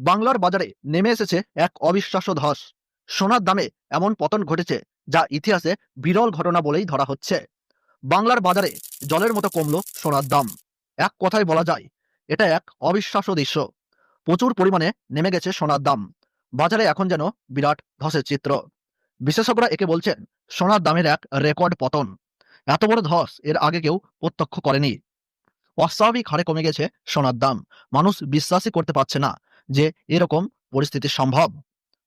বাংলার বাজারে নেমে এসেছে এক অবিশ্বাস্য ধস। সোনার দামে এমন পতন ঘটেছে যা ইতিহাসে বিরল ঘটনা বলেই ধরা হচ্ছে। বাংলার বাজারে জলের মতো কমল সোনার দাম। এক কথায় বলা যায়, এটা এক অবিশ্বাস্য দৃশ্য। প্রচুর পরিমাণে নেমে গেছে সোনার দাম। বাজারে এখন যেন বিরাট ধসের চিত্র। বিশেষজ্ঞরা একে বলছেন, সোনার দামের এক রেকর্ড পতন। এত বড় ধস এর আগে কেউ প্রত্যক্ষ করেনি। অস্বাভাবিক হারে কমে গেছে সোনার দাম। মানুষ বিশ্বাসই করতে পারছে না যে এরকম পরিস্থিতি সম্ভব।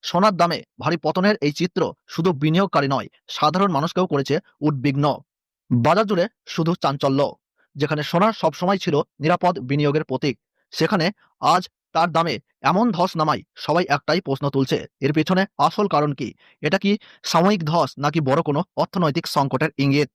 সোনার দামে ভারী পতনের এই চিত্র শুধু বিনিয়োগকারী নয়, সাধারণ মানুষকেও করেছে উদ্বিগ্ন। বাজার জুড়ে শুধু চাঞ্চল্য, যেখানে সোনা সবসময় ছিল নিরাপদ বিনিয়োগের প্রতীক, সেখানে আজ তার দামে এমন ধস নামায়, সবাই একটাই প্রশ্ন তুলছে, এর পেছনে আসল কারণ কি? এটা কি সাময়িক ধস নাকি বড় কোনো অর্থনৈতিক সংকটের ইঙ্গিত?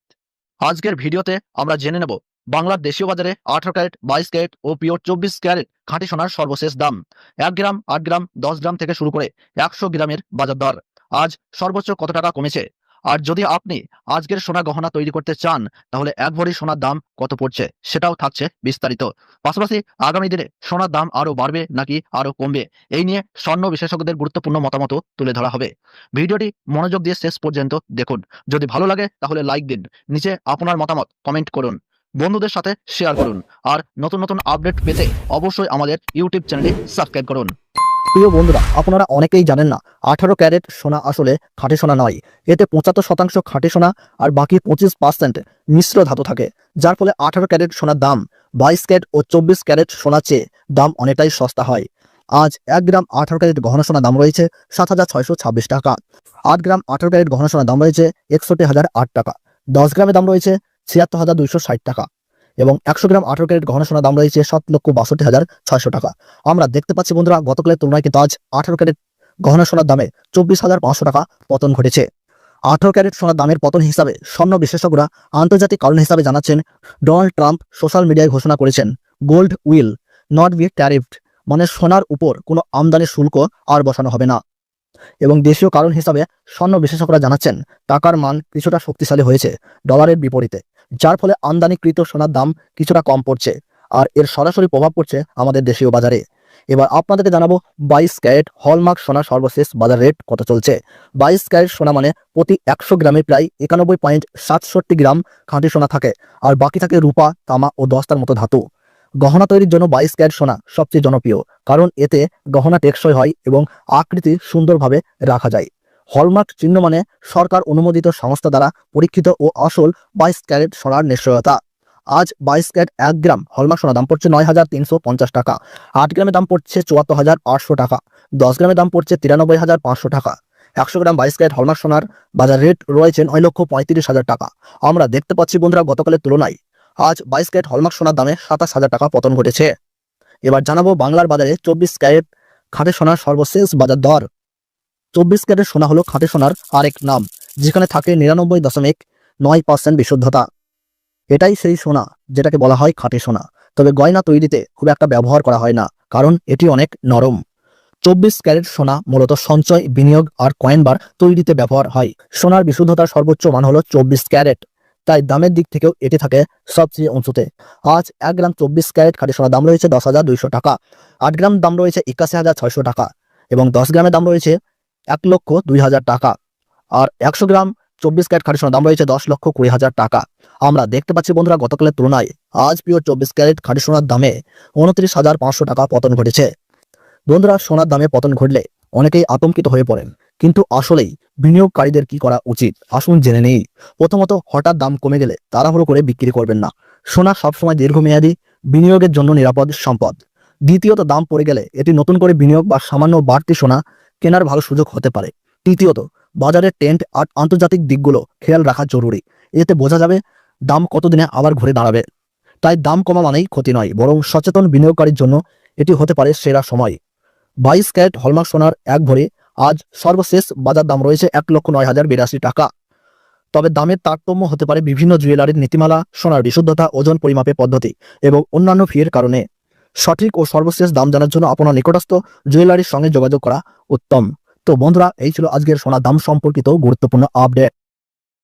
আজকের ভিডিওতে আমরা জেনে নেব বাংলার দেশীয় বাজারে আঠারো ক্যারেট, বাইশ ক্যারেট ও পিওর চব্বিশ ক্যারেট খাঁটি সোনার সর্বশেষ দাম। এক গ্রাম, আট গ্রাম, দশ গ্রাম থেকে শুরু করে একশো গ্রামের বাজার দর। আজ সর্বোচ্চ কত টাকা কমেছে? আর যদি আপনি আজকের সোনা গহনা তৈরি করতে চান, তাহলে এক ভরি সোনার দাম কত পড়ছে সেটাও থাকছে বিস্তারিত। পাশাপাশি আগামী দিনে সোনার দাম আরও বাড়বে নাকি আরও কমবে, এই নিয়ে স্বর্ণ বিশেষজ্ঞদের গুরুত্বপূর্ণ মতামত তুলে ধরা হবে। ভিডিওটি মনোযোগ দিয়ে শেষ পর্যন্ত দেখুন। যদি ভালো লাগে, তাহলে লাইক দিন। নিচে আপনার মতামত কমেন্ট করুন। বন্ধুদের সাথে শেয়ার করুন। আর নতুন নতুন আপডেট পেতে অবশ্যই আমাদের ইউটিউব চ্যানেলটি সাবস্ক্রাইব করুন। প্রিয় বন্ধুরা, আপনারা অনেকেই জানেন না, আঠারো ক্যারেট সোনা আসলে খাঁটি সোনা নয়। এতে পঁচাত্তর শতাংশ খাঁটি সোনা আর বাকি পঁচিশ পার্সেন্ট মিশ্র ধাতু থাকে, যার ফলে আঠারো ক্যারেট সোনার দাম, বাইশ ক্যারেট ও চব্বিশ ক্যারেট সোনার চেয়ে দাম অনেকটাই সস্তা হয়। আজ এক গ্রাম আঠারো ক্যারেট গহনা সোনার দাম রয়েছে সাত হাজার ছয়শো ছাব্বিশ টাকা। আট গ্রাম আঠারো ক্যারেট গহনা সোনার দাম রয়েছে একষট্টি হাজার আট টাকা। দশ গ্রামের দাম রয়েছে ছিয়াত্তর হাজার দুইশো ষাট টাকা। এবং একশো গ্রাম আঠারো ক্যারেট গহনা সোনার দাম রয়েছে সাত লক্ষ বাষট্টি হাজার ছয়শো টাকা। আমরা দেখতে পাচ্ছি বন্ধুরা, গতকালের তুলনায় কিন্তু আজ আঠারো ক্যারেট গহনা সোনার দামে চব্বিশ হাজার পাঁচশো টাকা পতন ঘটেছে। আঠারো ক্যারেট সোনার দামের পতন হিসাবে স্বর্ণ বিশেষজ্ঞরা আন্তর্জাতিক কারণ হিসাবে জানাচ্ছেন, ডোনাল্ড ট্রাম্প সোশ্যাল মিডিয়ায় ঘোষণা করেছেন, gold will not be tariffed মানে সোনার উপর কোনো আমদানি শুল্ক আর বসানো হবে না। এবং দেশীয় কারণ হিসাবে স্বর্ণ বিশেষজ্ঞরা জানাচ্ছেন, টাকার মান কিছুটা শক্তিশালী হয়েছে, ডলারের বিপরীতে। যার ফলে আমদানিকৃত সোনার দাম কিছুটা কম পড়ছে আর এর সরাসরি প্রভাব পড়ছে আমাদের দেশীয় বাজারে। এবার আপনাদেরকে জানাব বাইশ ক্যারেট হলমার্ক সোনা সর্বশেষ বাজার রেট কত চলছে। বাইশ ক্যারেট সোনা মানে প্রতি একশো গ্রামে প্রায় একানব্বই পয়েন্ট সাতষট্টি গ্রাম খাঁটি সোনা থাকে আর বাকি থাকে রূপা, তামা ও দস্তার মতো ধাতু। গহনা তৈরির জন্য বাইশ ক্যারেট সোনা সবচেয়ে জনপ্রিয়, কারণ এতে গহনা টেকসই হয় এবং আকৃতি সুন্দরভাবে রাখা যায়। হলমার্ক চিহ্ন মানে সরকার অনুমোদিত সংস্থা দ্বারা পরীক্ষিত ও আসল বাইশ ক্যারেট সোনার নিশ্চয়তা। আজ বাইশ ক্যারেট এক গ্রাম, হলমার্ক সোনার দাম পড়ছে নয় হাজার তিনশো পঞ্চাশ টাকা। আট গ্রামের দাম পড়ছে চুয়াত্তর হাজার টাকা। দশ গ্রামের দাম পড়ছে তিরানব্বই হাজার পাঁচশো টাকা। একশো গ্রাম বাইশ ক্যারেট হলমার্ক সোনার বাজার রেট রয়েছে নয় লক্ষ পঁয়ত্রিশ হাজার টাকা। আমরা দেখতে পাচ্ছি বন্ধুরা গতকালের তুলনায় আজ বাইশ ক্যারেট হলমার্ক সোনার দামে সাতাশ হাজার টাকা পতন ঘটেছে। এবার জানাব বাংলার বাজারে চব্বিশ ক্যারেট খাঁটে সোনার সর্বশেষ বাজার দর। চব্বিশ ক্যারেট সোনা হলো খাঁটে সোনার আরেক নাম, যেখানে থাকে নিরানব্বই দশমিক নয় পার্সেন্ট বিশুদ্ধতা। এটাই সেই সোনা, যেটাকে বলা হয় খাঁটি সোনা। তবে গয়না তৈরিতে খুব একটা ব্যবহার করা হয় না, কারণ এটি অনেক নরম। চব্বিশ ক্যারেট সোনা মূলত সঞ্চয়, বিনিয়োগ আর কয়েন বার তৈরিতে ব্যবহার হয়। সোনার বিশুদ্ধতার সর্বোচ্চ মান হলো চব্বিশ ক্যারেট। তাই দামের দিক থেকেও এটি থাকে সবচেয়ে উঁচুতে। আজ এক গ্রাম চব্বিশ ক্যারেট খাঁটি সোনার দাম রয়েছে দশ হাজার দুইশো টাকা। আট গ্রাম দাম রয়েছে একাশি হাজার ছয়শো টাকা এবং দশ গ্রামের দাম রয়েছে এক লক্ষ দুই হাজার টাকা। আর একশো গ্রাম চব্বিশ ক্যারেট খাঁটি সোনার দাম রয়েছে দশ লক্ষ কুড়ি হাজার টাকা। আমরা দেখতে পাচ্ছি বন্ধুরা, গতকালের তুলনায় আজ পিওর চব্বিশ ক্যারেট খাঁটি সোনার দামে উনত্রিশ হাজার পাঁচশো টাকা পতন ঘটেছে। বন্ধুরা, সোনার দামে পতন ঘটলে অনেকেই আতঙ্কিত হয়ে পড়েন। কিন্তু আসলেই বিনিয়োগকারীদের কি করা উচিত? আসুন জেনে নেই। প্রথমত, হঠাৎ দাম কমে গেলে তাড়াহুড়ো করে বিক্রি করবেন না। সোনা সবসময় দীর্ঘমেয়াদী, বিনিয়োগের জন্য নিরাপদ সম্পদ। দ্বিতীয়ত, দাম পড়ে গেলে এটি নতুন করে বিনিয়োগ বা সামান্য বাড়তি সোনা কেনার ভালো সুযোগ হতে পারে। তৃতীয়ত, বাজারের টেন্ট আর আন্তর্জাতিক দিকগুলো খেয়াল রাখা জরুরি। এতে বোঝা যাবে দাম কতদিনে আবার ঘুরে দাঁড়াবে। তাই দাম কমা মানেই ক্ষতি নয়, বরং সচেতন বিনিয়োগকারীর জন্য এটি হতে পারে সেরা সময়। বাইশ ক্যারেট হলমার্ক সোনার এক ভরি, আজ সর্বশেষ বাজার দাম রয়েছে এক লক্ষ নয় হাজার বিরাশি টাকা। তবে দামের তারতম্য হতে পারে বিভিন্ন জুয়েলারির নীতিমালা, সোনার বিশুদ্ধতা, ওজন পরিমাপের পদ্ধতি এবং অন্যান্য ফিয়ের কারণে। সঠিক ও সর্বশেষ দাম জানার জন্য আপনার নিকটস্থ জুয়েলারির সঙ্গে যোগাযোগ করা উত্তম। তো বন্ধুরা, এই ছিল আজকের সোনার দাম সম্পর্কিত গুরুত্বপূর্ণ আপডেট